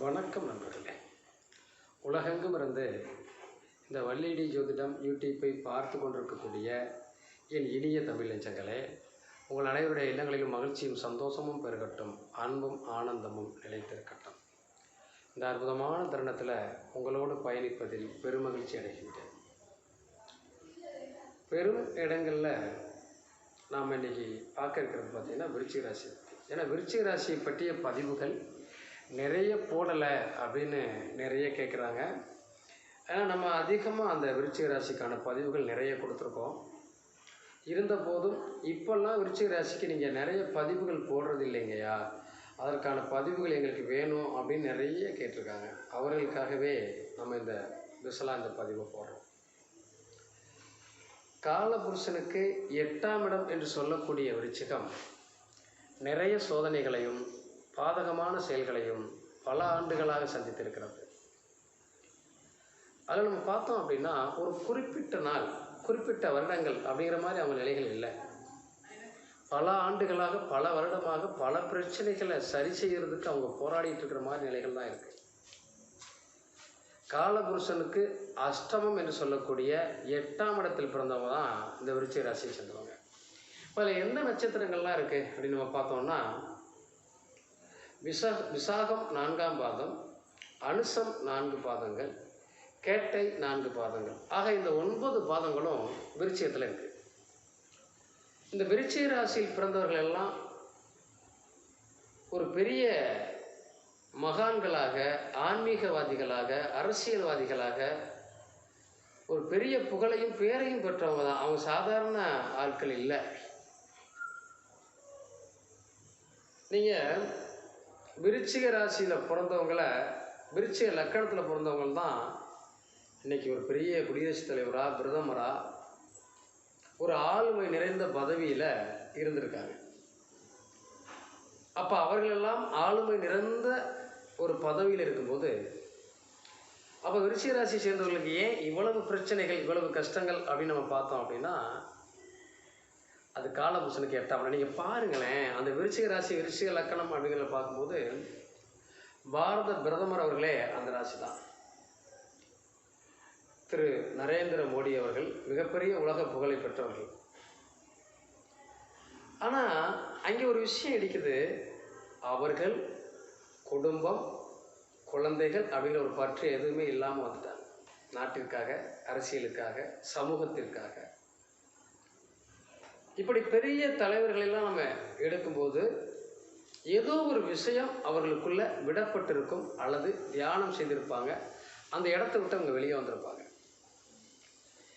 வணக்கம் நண்பர்களே. உலகெங்கும் இருந்து இந்த வள்ளிடி ஜோதிடம் யூடியூப்பை பார்த்து கொண்டிருக்கக்கூடிய என் இனிய தமிழ் நெஞ்சங்களே உங்கள் அனைவருடைய இல்லங்களிலும் மகிழ்ச்சியும் சந்தோஷமும் பெருகட்டும் அன்பும் ஆனந்தமும் நிலைத்திருக்கட்டும். இந்த அற்புதமான தருணத்தில் உங்களோடு பயணிப்பதில் பெருமகிழ்ச்சி அடைகின்றேன். பெரும் இடங்களில் நாம் இன்னைக்கு பார்க்க இருக்கிறது பார்த்தீங்கன்னா விருச்சிக ராசி ஏன்னா விருச்சிக ராசியை பற்றிய பதிவுகள் நிறைய போடலை அப்படின்னு நிறைய கேட்குறாங்க ஏன்னா நம்ம அதிகமாக அந்த விருச்சிக ராசிக்கான பதிவுகள் நிறைய கொடுத்துருக்கோம். இருந்த போதும் இப்போல்லாம் விருச்சிக ராசிக்கு நீங்கள் நிறைய பதிவுகள் போடுறது இல்லைங்கய்யா. அதற்கான பதிவுகள் எங்களுக்கு வேணும் அப்படின்னு நிறைய கேட்டிருக்காங்க. அவர்களுக்காகவே நம்ம இந்த விசலா இந்த பதிவை போடுறோம். காலபுருஷனுக்கு எட்டாம் இடம் என்று சொல்லக்கூடிய விருச்சிகம் நிறைய சோதனைகளையும் பாதகமான செயல்களையும் பல ஆண்டுகளாக சந்தித்திருக்கிறது. அதில் நம்ம பார்த்தோம் அப்படின்னா ஒரு குறிப்பிட்ட நாள் குறிப்பிட்ட வருடங்கள் அப்படிங்கிற மாதிரி அவங்க நிலைகள் இல்லை. பல ஆண்டுகளாக பல வருடமாக பல பிரச்சனைகளை சரி செய்கிறதுக்கு அவங்க போராடிட்டு இருக்கிற மாதிரி நிலைகள் தான் இருக்குது காலபுருஷனுக்கு அஷ்டமம் என்று சொல்லக்கூடிய எட்டாம் இடத்தில் பிறந்தவங்க தான் இந்த விருச்சிக ராசியை சேர்ந்தவங்க. இப்போ அதில் எந்த நட்சத்திரங்கள்லாம் இருக்குது அப்படின்னு நம்ம பார்த்தோம்னா விசா விசாகம் நான்காம் பாதம் அனுசம் நான்கு பாதங்கள் கேட்டை நான்கு பாதங்கள். ஆக இந்த ஒன்பது பாதங்களும் விருச்சியத்தில் இருக்குது இந்த விருச்சிக ராசியில் பிறந்தவர்கள் எல்லாம் ஒரு பெரிய மகான்களாக ஆன்மீகவாதிகளாக அரசியல்வாதிகளாக ஒரு பெரிய புகழையும் பேரையும் பெற்றவங்க தான். அவங்க சாதாரண ஆட்கள் இல்லை. நீங்கள் விருச்சிக ராசியில் பிறந்தவங்கள விருச்சிக லக்கணத்தில் பிறந்தவங்க தான் இன்றைக்கி ஒரு பெரிய குடியரசுத் தலைவராக பிரதமராக ஒரு ஆளுமை நிறைந்த பதவியில் இருந்திருக்காங்க. அப்போ அவர்களெல்லாம் ஆளுமை நிறைந்த ஒரு பதவியில் இருக்கும்போது அப்போ விருச்சிக ராசி சேர்ந்தவர்களுக்கு ஏன் இவ்வளவு பிரச்சனைகள் இவ்வளவு கஷ்டங்கள் அப்படின்னு நம்ம பார்த்தோம் அப்படின்னா அது காலபூஷனுக்கு எட்டாம் நீங்கள் பாருங்களேன் அந்த விருச்சிக ராசி விருச்சிக லக்கணம் அப்படிங்கிறத பார்க்கும்போது பாரத பிரதமர் அவர்களே அந்த ராசி தான் திரு நரேந்திர மோடி அவர்கள் மிகப்பெரிய உலக புகழை பெற்றவர்கள். ஆனால் அங்கே ஒரு விஷயம் இருக்குது. அவர்கள் குடும்பம் குழந்தைகள் அப்படிங்கிற ஒரு பற்று எதுவுமே இல்லாமல் வந்துட்டாங்க. நாட்டிற்காக அரசியலுக்காக சமூகத்திற்காக. இப்படி பெரிய தலைவர்களெல்லாம் நம்ம எடுக்கும்போது ஏதோ ஒரு விஷயம் அவர்களுக்குள்ள விடப்பட்டிருக்கும் அல்லது தியானம் செய்திருப்பாங்க. அந்த இடத்த விட்டு அவங்க வெளியே வந்திருப்பாங்க.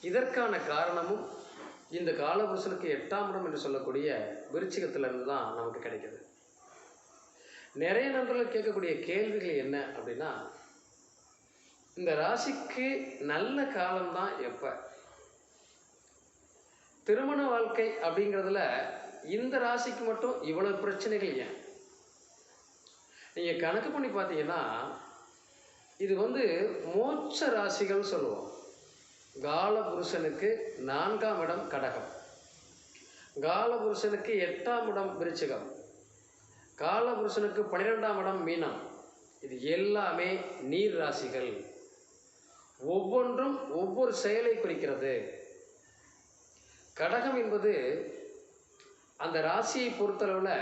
இதற்கான காரணமும் இந்த காலபுருஷனுக்கு எட்டாம் இடம் என்று சொல்லக்கூடிய விருச்சிகத்திலிருந்து தான் நமக்கு கிடைக்கிது. நிறைய நண்பர்கள் கேட்கக்கூடிய கேள்விகள் என்ன அப்படின்னா இந்த ராசிக்கு நல்ல காலம்தான் எப்போ? திருமண வாழ்க்கை அப்படிங்கிறதுல இந்த ராசிக்கு மட்டும் இவ்வளவு பிரச்சனைகள் ஏன்? நீங்கள் கணக்கு பண்ணி பார்த்தீங்கன்னா இது வந்து மோட்ச ராசிகள் சொல்லுவோம். காலபுருஷனுக்கு நான்காம் இடம் கடகம். காலபுருஷனுக்கு எட்டாம் இடம் விருச்சிகம். காலபுருஷனுக்கு பன்னிரெண்டாம் இடம் மீனம். இது எல்லாமே நீர் ராசிகள். ஒவ்வொன்றும் ஒவ்வொரு செயலை குறிக்கிறது. கடகம் என்பது அந்த ராசியை பொறுத்தளவில்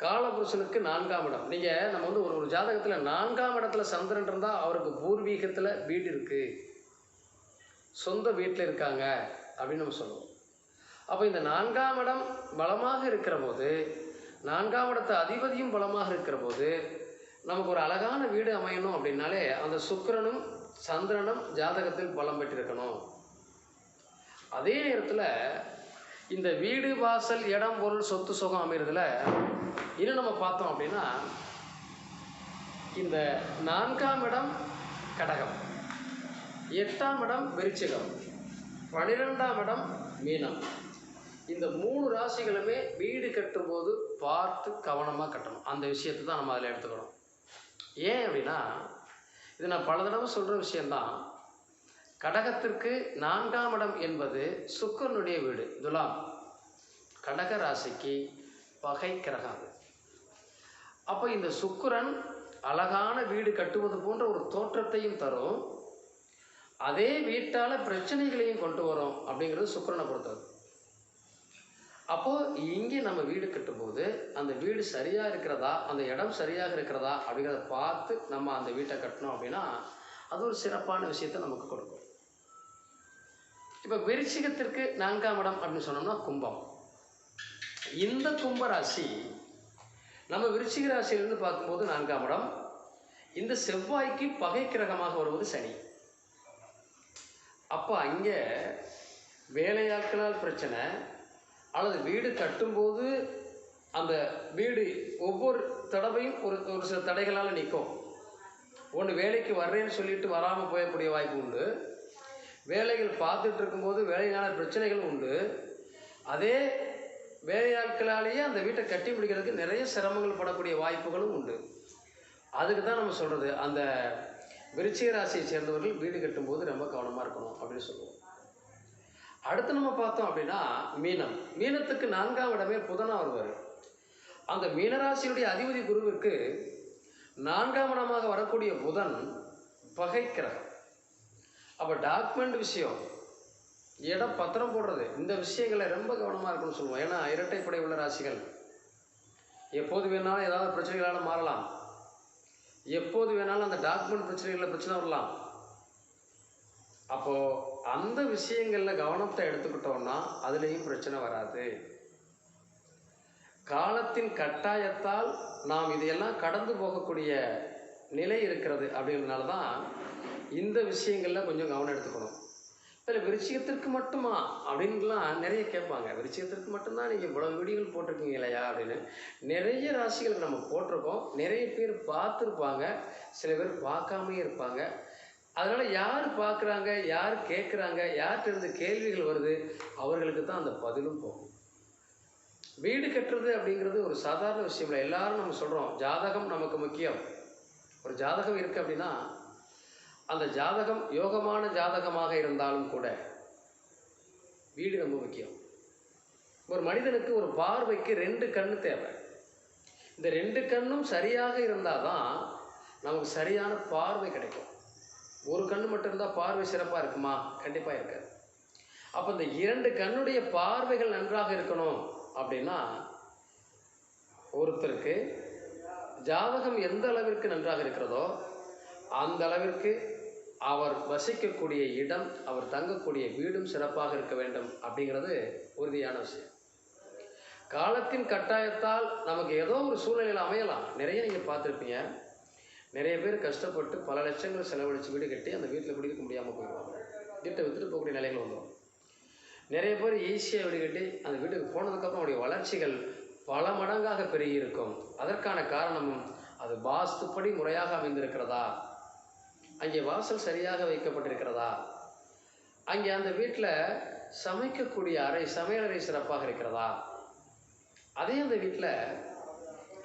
காலபுருஷனுக்கு நான்காம் இடம். நீங்கள் நம்ம வந்து ஒரு ஒரு ஜாதகத்தில் நான்காம் இடத்துல சந்திரன் இருந்தால் அவருக்கு பூர்வீகத்தில் வீடு இருக்குது சொந்த வீட்டில் இருக்காங்க அப்படின்னு நம்ம சொல்லுவோம். அப்போ இந்த நான்காம் இடம் பலமாக இருக்கிற போது நான்காம் இடத்து அதிபதியும் பலமாக இருக்கிற போது நமக்கு ஒரு அழகான வீடு அமையணும் அப்படின்னாலே அந்த சுக்கரனும் சந்திரனும் ஜாதகத்தில் பலம் பெற்றிருக்கணும். அதே நேரத்தில் இந்த வீடு வாசல் இடம் பொருள் சொத்து சுகம் அமைகிறதுல இன்னும் நம்ம பார்த்தோம் அப்படின்னா இந்த நான்காம் இடம் கடகம் எட்டாம் இடம் விருச்சிகம் பன்னிரெண்டாம் இடம் மீனம். இந்த மூணு ராசிகளுமே வீடு கட்டும்போது பார்த்து கவனமாக கட்டணும். அந்த விஷயத்தை தான் நம்ம அதில் எடுத்துக்கணும். ஏன் அப்படின்னா இது நான் பல தடவை சொல்கிற விஷயந்தான் கடகத்திற்கு நான்காம் இடம் என்பது சுக்கரனுடைய வீடு துலாம். கடக ராசிக்கு பகை கிரகம். அப்போ இந்த சுக்கிரன் அழகான வீடு கட்டுவது போன்ற ஒரு தோற்றத்தையும் தரும். அதே வீட்டால் பிரச்சனைகளையும் கொண்டு வரும் அப்படிங்கிறது சுக்கிரனை பொறுத்தது. அப்போது இங்கே நம்ம வீடு கட்டும்போது அந்த வீடு சரியாக இருக்கிறதா அந்த இடம் சரியாக இருக்கிறதா அப்படிங்கிறத பார்த்து நம்ம அந்த வீட்டை கட்டினோம் அப்படின்னா அது ஒரு சிறப்பான விஷயத்தை நமக்கு கொடுக்கும். இப்போ விருச்சிகத்திற்கு நான்காம் இடம் அப்படின்னு சொன்னோம்னா கும்பம். இந்த கும்ப ராசி நம்ம விருச்சிக ராசியிலிருந்து பார்க்கும்போது நான்காம் இடம். இந்த செவ்வாய்க்கு பகை கிரகமாக வருவது சனி. அப்போ அங்கே வேலையாட்களால் பிரச்சனை அல்லது வீடு கட்டும்போது அந்த வீடு ஒவ்வொரு தடவையும் ஒரு ஒரு சில தடைகளால் நிற்கும் ஒன்று வேலைக்கு வர்றேன்னு சொல்லிட்டு வராமல் போயக்கூடிய வாய்ப்பு உண்டு. வேலைகள் பார்த்துட்டு இருக்கும்போது வேலையினால பிரச்சனைகள் உண்டு. அதே வேலையாட்களாலேயே அந்த வீட்டை கட்டி முடிக்கிறதுக்கு நிறைய சிரமங்கள் படக்கூடிய வாய்ப்புகளும் உண்டு. அதுக்கு தான் நம்ம சொல்கிறது அந்த விருச்சிக ராசியை சேர்ந்தவர்கள் வீடு கட்டும்போது ரொம்ப கவனமாக இருக்கணும் அப்படின்னு சொல்லுவோம். அடுத்து நம்ம பார்த்தோம் அப்படின்னா மீனம். மீனத்துக்கு நான்காம் இடமே புதனாக வருவார். அந்த மீனராசியுடைய அதிபதி குருவுக்கு நான்காம் இடமாக வரக்கூடிய புதன் பகை அப்போ டாக்குமெண்ட் விஷயம். இடம் பத்திரம் போடுறது. இந்த விஷயங்களை ரொம்ப கவனமாக இருக்கணும்னு சொல்லுவோம். ஏன்னா இரட்டைப்படை உள்ள ராசிகள். எப்போது வேணாலும் ஏதாவது பிரச்சனைகளால் மாறலாம். எப்போது வேணாலும் அந்த டாக்குமெண்ட் பிரச்சனைகளில் பிரச்சனை வரலாம். அப்போது அந்த விஷயங்களில் கவனத்தை எடுத்துக்கிட்டோம்னா அதுலேயும் பிரச்சனை வராது. காலத்தின் கட்டாயத்தால் நாம் இதையெல்லாம் கடந்து போகக்கூடிய நிலை இருக்கிறது அப்படின்றனால தான் இந்த விஷயங்களில் கொஞ்சம் கவனம் எடுத்துக்கணும். இதில் விருச்சிகத்திற்கு மட்டுமா? அப்படின்லாம் நிறைய கேட்பாங்க. விருச்சிகத்திற்கு மட்டும்தான் நீங்கள் இவ்வளோ வீடியோகள் போட்டிருக்கீங்க இல்லையா அப்படின்னு. நிறைய ராசிகளுக்கு நம்ம போட்டிருக்கோம். நிறைய பேர் பார்த்துருப்பாங்க. சில பேர் பார்க்காமே இருப்பாங்க. அதனால் யார் பார்க்குறாங்க யார் கேட்குறாங்க யார்கிட்ட இருந்து கேள்விகள் வருது அவர்களுக்கு தான் அந்த பதிலும் போகும். வீடு கட்டுறது அப்படிங்கிறது ஒரு சாதாரண விஷயம் இல்லை. எல்லாரும் நம்ம சொல்கிறோம் ஜாதகம் நமக்கு முக்கியம். ஒரு ஜாதகம் இருக்குது அப்படின்னா அந்த ஜாதகம் யோகமான ஜாதகமாக இருந்தாலும் கூட வீடு ரொம்ப முக்கியம். ஒரு மனிதனுக்கு ஒரு பார்வைக்கு ரெண்டு கண் தேவை. இந்த ரெண்டு கண்ணும் சரியாக இருந்தால் தான் நமக்கு சரியான பார்வை கிடைக்கும். ஒரு கண் மட்டும் இருந்தால் பார்வை சிறப்பாக இருக்குமா? கண்டிப்பாக இருக்காது. அப்போ இந்த இரண்டு கண்ணுடைய பார்வைகள் நன்றாக இருக்கணும் அப்படின்னா ஒருத்தருக்கு ஜாதகம் எந்த அளவிற்கு நன்றாக இருக்கிறதோ அந்த அளவிற்கு அவர் வசிக்கக்கூடிய இடம் அவர் தங்கக்கூடிய வீடும் சிறப்பாக இருக்க வேண்டும் அப்படிங்கிறது உறுதியான விஷயம். காலத்தின் கட்டாயத்தால் நமக்கு ஏதோ ஒரு சூழ்நிலையில் அமையலாம். நிறைய நீங்கள் பார்த்துருப்பீங்க. நிறைய பேர் கஷ்டப்பட்டு பல லட்சங்கள் செலவழித்து வீடு கட்டி அந்த வீட்டில் குடிக்க முடியாமல் போயிடுவாங்க வீட்டை விற்றுட்டு போகக்கூடிய நிலைகள் வந்துடும் நிறைய பேர் ஈஸியாக வீடு கட்டி அந்த வீட்டுக்கு போனதுக்கப்புறம் அவருடைய வளர்ச்சிகள் பல மடங்காக பெருகி இருக்கும். அதற்கான காரணமும் அது வாஸ்துப்படி முறையாக அமைந்திருக்கிறதா? அங்கே வாசல் சரியாக வைக்கப்பட்டிருக்கிறதா? அங்கே அந்த வீட்டில் சமைக்கக்கூடிய அறை சமையலறை சிறப்பாக இருக்கிறதா? அதே அந்த வீட்டில்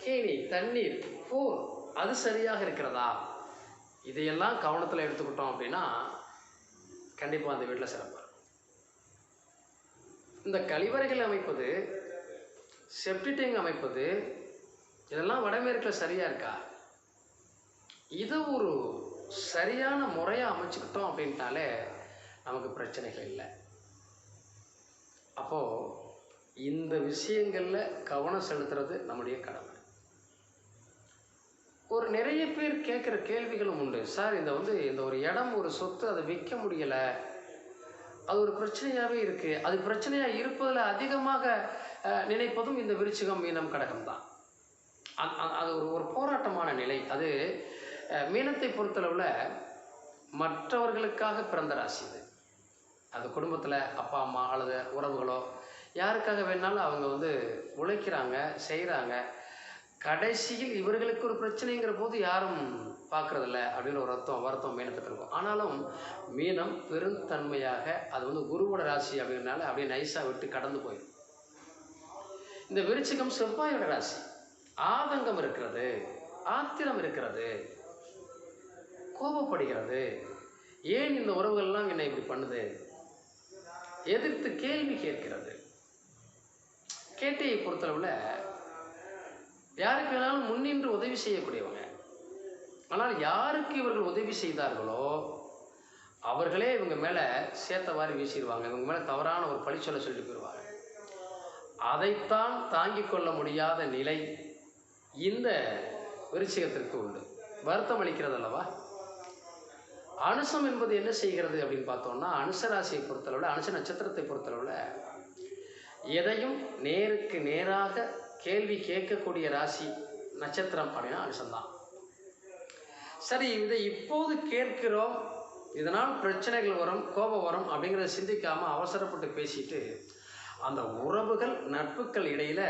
கேணி தண்ணீர் போர் அது சரியாக இருக்கிறதா? இதையெல்லாம் கவனத்தில் எடுத்துக்கிட்டோம் அப்படின்னா கண்டிப்பாக அந்த வீட்டில் சிறப்பாக இருக்கும். இந்த கழிவறைகள் அமைப்பது செப்டிடேங் அமைப்பது இதெல்லாம் வடமேற்கில் சரியாக இருக்கா? இதை ஒரு சரியான முறையாக அமைச்சுக்கிட்டோம் அப்படின்ட்டாலே நமக்கு பிரச்சனைகள் இல்லை. அப்போது இந்த விஷயங்களில் கவனம் செலுத்துறது நம்முடைய கடமை. ஒரு நிறைய பேர் கேட்குற கேள்விகளும் உண்டு. சார் இந்த வந்து இந்த ஒரு இடம் ஒரு சொத்து அதை விற்க முடியலை. அது ஒரு பிரச்சனையாகவே இருக்குது அது பிரச்சனையாக இருப்பதில் அதிகமாக நினைப்பதும் இந்த விருச்சிகம் மீனம் கடகம் தான். அது ஒரு ஒரு போராட்டமான நிலை. அது மீனத்தை பொறுத்தளவில் மற்றவர்களுக்காக பிறந்த ராசி இது. அது குடும்பத்தில் அப்பா அம்மா அல்லது உறவுகளோ யாருக்காக வேணாலும் அவங்க வந்து உழைக்கிறாங்க செய்கிறாங்க கடைசியில் இவர்களுக்கு ஒரு பிரச்சனைங்கிற போது யாரும் பார்க்கறதில்ல அப்படின்னு ஒரு அர்த்தம் வருத்தம் மீனத்துக்கு இருக்கும். ஆனாலும் மீனம் பெருந்தன்மையாக அது வந்து குருவோட ராசி அப்படின்னால அப்படியே நைஸாக விட்டு கடந்து போயிடும். இந்த விருச்சிகம் செவ்வாயோட ராசி. ஆதங்கம் இருக்கிறது ஆத்திரம் இருக்கிறது. கோபப்படுகிறது ஏன் இந்த உறவுகள்லாம் என்னை இப்படி பண்ணுது? எதிர்த்து கேள்வி கேட்கிறது. கேட்டையை பொறுத்தளவில் யாருக்கு வேணாலும் முன்னின்று உதவி செய்யக்கூடியவங்க. ஆனால் யாருக்கு இவர்கள் உதவி செய்தார்களோ அவர்களே இவங்க மேலே சேத்த வாரி வீசிடுவாங்க. இவங்க மேலே தவறான ஒரு பழி சொல்ல சொல்லிட்டு போயிடுவாங்க. அதைத்தான் தாங்கிக் கொள்ள முடியாத நிலை இந்த விருச்சிகத்திற்கு உண்டு. வருத்தம் அளிக்கிறது அல்லவா அனுசம் என்பது என்ன செய்கிறது அப்படின்னு பார்த்தோம்னா அனுசராசியை பொறுத்தளவில் அனுச நட்சத்திரத்தை பொறுத்தளவில் எதையும் நேருக்கு நேராக கேள்வி கேட்கக்கூடிய ராசி நட்சத்திரம் அப்படின்னா அனுசம்தான். சரி இதை இப்போது கேட்கிறோம். இதனால் பிரச்சனைகள் வரும் கோபம் வரும் அப்படிங்கிறத சிந்திக்காமல் அவசரப்பட்டு பேசிட்டு அந்த உறவுகள் நட்புகள் இடையில்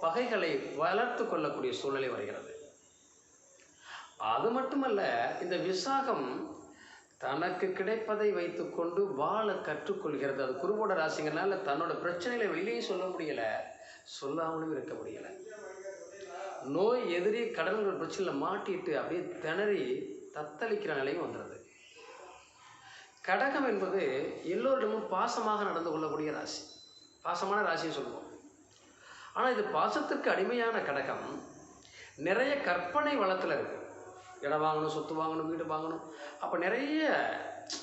பகைகளை வளர்த்து கொள்ளக்கூடிய சூழ்நிலை வருகிறது. அது மட்டுமல்ல இந்த விசாகம் தனக்கு கிடைப்பதை வைத்துக்கொண்டு வாழ கற்றுக்கொள்கிறது. அது குருவோட ராசிங்கனால தன்னோட பிரச்சனைகளை வெளியே சொல்ல முடியல. சொல்லாமலும் இருக்க முடியல. நோய் எதிரி கடன்கள் பிரச்சனையில் மாட்டிட்டு அப்படியே திணறி தத்தளிக்கிற நிலையும் வந்துடுது கடகம் என்பது எல்லோரிடமும் பாசமாக நடந்து கொள்ளக்கூடிய ராசி. பாசமான ராசின்னு சொல்லுவோம். ஆனால் இது பாசத்திற்கு அடிமையான கடகம். நிறைய கற்பனை வளத்தில் இருக்குது இடம் வாங்கணும் சொத்து வாங்கணும் வீடு வாங்கணும். அப்போ நிறைய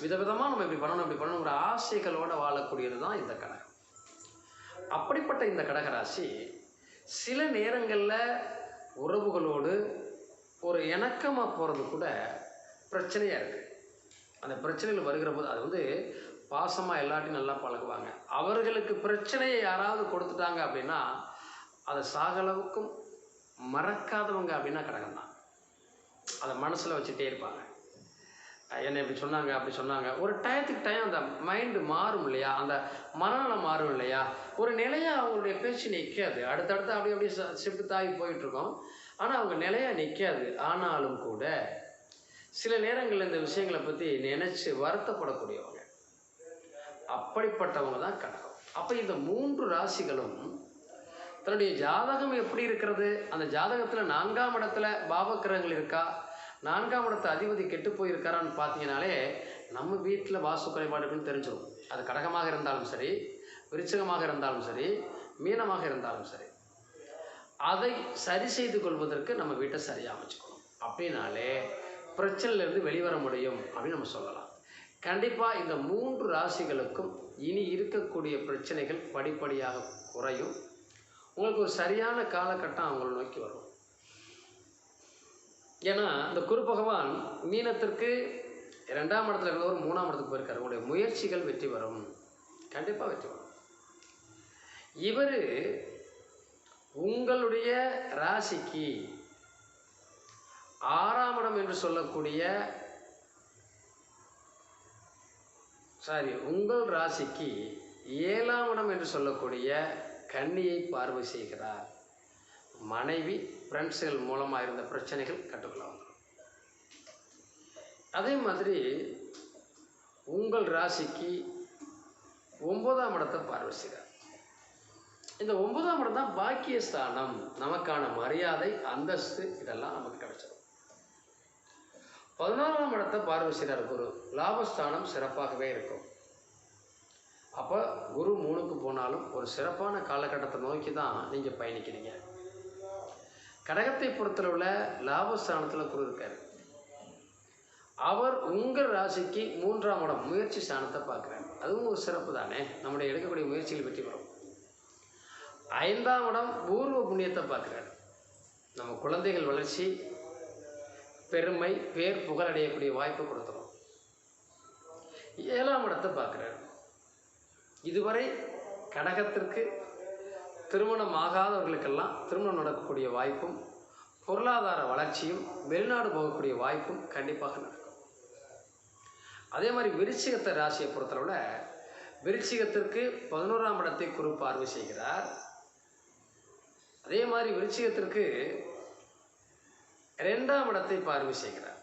விதவிதமாக நம்ம இப்படி பண்ணணும் இப்படி பண்ணணுங்கிற ஆசைகளோடு வாழக்கூடியது தான் இந்த கடகம். அப்படிப்பட்ட இந்த கடகராசி சில நேரங்களில் உறவுகளோடு ஒரு இணக்கமாக போகிறது கூட பிரச்சனையாக இருக்குது அந்த பிரச்சனைகள் வருகிற போது அது வந்து பாசமாக எல்லாத்தையும் நல்லா பழகுவாங்க. அவர்களுக்கு பிரச்சனையை யாராவது கொடுத்துட்டாங்க அப்படின்னா அதை சாகளவுக்கும் மறக்காதவங்க அப்படின்னா கடகம் தான் அதை மனசில் வச்சுட்டே இருப்பாங்க. அஹ் என்னை இப்படி சொன்னாங்க அப்படி சொன்னாங்க. ஒரு டயத்துக்கு டைம் அந்த மைண்டு மாறும் இல்லையா? அந்த மனநலம் மாறும் இல்லையா? ஒரு நிலையாக அவங்களுடைய பேச்சு நிற்காது அடுத்தடுத்து அப்படி அப்படியே ஷிஃப்ட் தாகி போயிட்டுருக்கோம். ஆனால் அவங்க நிலையாக நிற்காது ஆனாலும் கூட சில நேரங்களில் இந்த விஷயங்களை பற்றி நினச்சி வருத்தப்படக்கூடியவங்க. அப்படிப்பட்டவங்க தான் கடகம் அப்போ இந்த மூன்று ராசிகளும் தன்னுடைய ஜாதகம் எப்படி இருக்கிறது? அந்த ஜாதகத்தில் நான்காம் இடத்துல பாவக்கிரகங்கள் இருக்கா? நான்காம் இடத்த அதிபதி கெட்டு போயிருக்காரான்னு பார்த்தீங்கனாலே நம்ம வீட்டில் வாசு குறைபாடு இருக்குன்னு தெரிஞ்சிடும் அது கடகமாக இருந்தாலும் சரி விருச்சகமாக இருந்தாலும் சரி மீனமாக இருந்தாலும் சரி. அதை சரி செய்து கொள்வதற்கு நம்ம வீட்டை சரியாக அமைச்சுக்கணும். அப்படின்னாலே பிரச்சனையிலேருந்து வெளிவர முடியும் அப்படின்னு நம்ம சொல்லலாம். கண்டிப்பாக இந்த மூன்று ராசிகளுக்கும் இனி இருக்கக்கூடிய பிரச்சனைகள் படிப்படியாக குறையும். உங்களுக்கு ஒரு சரியான காலகட்டம் அவங்களை நோக்கி வரும். ஏன்னா இந்த குரு பகவான் மீனத்திற்கு ரெண்டாம் இடத்துல இருந்தவர் மூணாம் இடத்துக்கு போயிருக்காரு. உங்களுடைய முயற்சிகள் வெற்றி வரும் கண்டிப்பாக வெற்றி வரும் இவர் உங்களுடைய ராசிக்கு ஆறாம் இடம் என்று சொல்லக்கூடிய சாரி உங்கள் ராசிக்கு ஏழாம் இடம் என்று சொல்லக்கூடிய கன்னியை பார்வை செய்கிறார். மனைவி ஃப்ரெண்ட்ஸுகள் மூலமாக இருந்த பிரச்சனைகள் கட்டுக்குள்ள வந்துடும். அதே மாதிரி உங்கள் ராசிக்கு ஒன்பதாம் இடத்தை பார்வை செய்கிறார். இந்த ஒன்பதாம் இடம் தான் பாக்கியஸ்தானம். நமக்கான மரியாதை அந்தஸ்து இதெல்லாம் நமக்கு கிடைச்சிடும். பதினாறாம் இடத்தை பார்வை செய்கிறார் குரு. லாபஸ்தானம் சிறப்பாகவே இருக்கும். அப்போ குரு மூணுக்கு போனாலும் ஒரு சிறப்பான காலகட்டத்தை நோக்கி தான் நீங்கள் பயணிக்கிறீங்க. கடகத்தை பொறுத்தளவில் லாபஸ்தானத்தில் குரு இருக்கார். அவர் உங்கள் ராசிக்கு மூன்றாம் இடம் முயற்சி ஸ்தானத்தை பார்க்குறாரு. அதுவும் ஒரு சிறப்பு தானே? நம்முடைய எடுக்கக்கூடிய முயற்சிகள் வெற்றி பெறும். ஐந்தாம் இடம் பூர்வ புண்ணியத்தை பார்க்குறாரு. நம்ம குழந்தைகள் வளர்ச்சி பெருமை பேர் புகழ் அடையக்கூடிய வாய்ப்பு கொடுத்துரும். ஏழாம் இடத்தை பார்க்குறாரு. இதுவரை கடகத்திற்கு திருமணம் ஆகாதவர்களுக்கெல்லாம் திருமணம் நடக்கக்கூடிய வாய்ப்பும் பொருளாதார வளர்ச்சியும் வெளிநாடு போகக்கூடிய வாய்ப்பும் கண்டிப்பாக நடக்கும். அதே மாதிரி விருச்சிகத்தை ராசியை பொறுத்தளவில் விருச்சிகத்திற்கு பதினோராம் இடத்தை குரு பார்வை செய்கிறார். அதே மாதிரி விருச்சிகத்திற்கு ரெண்டாம் இடத்தை பார்வை செய்கிறார்.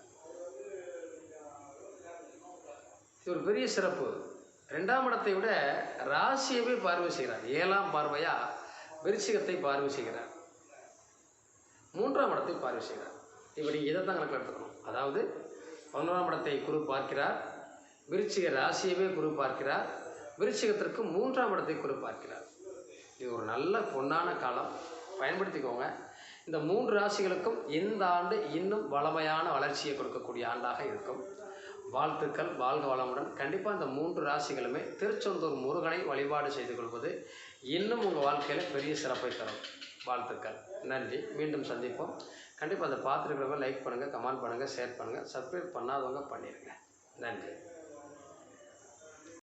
இது ஒரு பெரிய சிறப்பு. ரெண்டாம் இடத்தை விட ராசியவே பார்வை செய்கிறார். ஏழாம் பார்வையாக விருச்சிகத்தை பார்வை செய்கிறார். மூன்றாம் இடத்தை பார்வை செய்கிறார். இப்படி இதை தான் கணக்கில் எடுத்துக்கணும். அதாவது பதினோராம் இடத்தை குரு பார்க்கிறார் விருச்சிக ராசியவே குரு பார்க்கிறார் விருச்சிகத்திற்கு மூன்றாம் இடத்தை குரு பார்க்கிறார். இது ஒரு நல்ல பொன்னான காலம். பயன்படுத்திக்கோங்க. இந்த மூன்று ராசிகளுக்கும் இந்த ஆண்டு இன்னும் வளமையான வளர்ச்சியை கொடுக்கக்கூடிய ஆண்டாக இருக்கும். வாழ்த்துக்கள் வாழ்க வளமுடன். கண்டிப்பாக இந்த மூன்று ராசிகளுமே திருச்செந்தூர் முருகனை வழிபாடு செய்து கொள்வது இன்னும் உங்கள் வாழ்க்கையில் பெரிய சிறப்பை தரும். வாழ்த்துக்கள். நன்றி. மீண்டும் சந்திப்போம். கண்டிப்பாக அதை பார்த்துருக்கிறவங்க லைக் பண்ணுங்கள் கமெண்ட் பண்ணுங்கள் ஷேர் பண்ணுங்கள் சப்ஸ்கிரைப் பண்ணாதவங்க பண்ணிடுங்க நன்றி.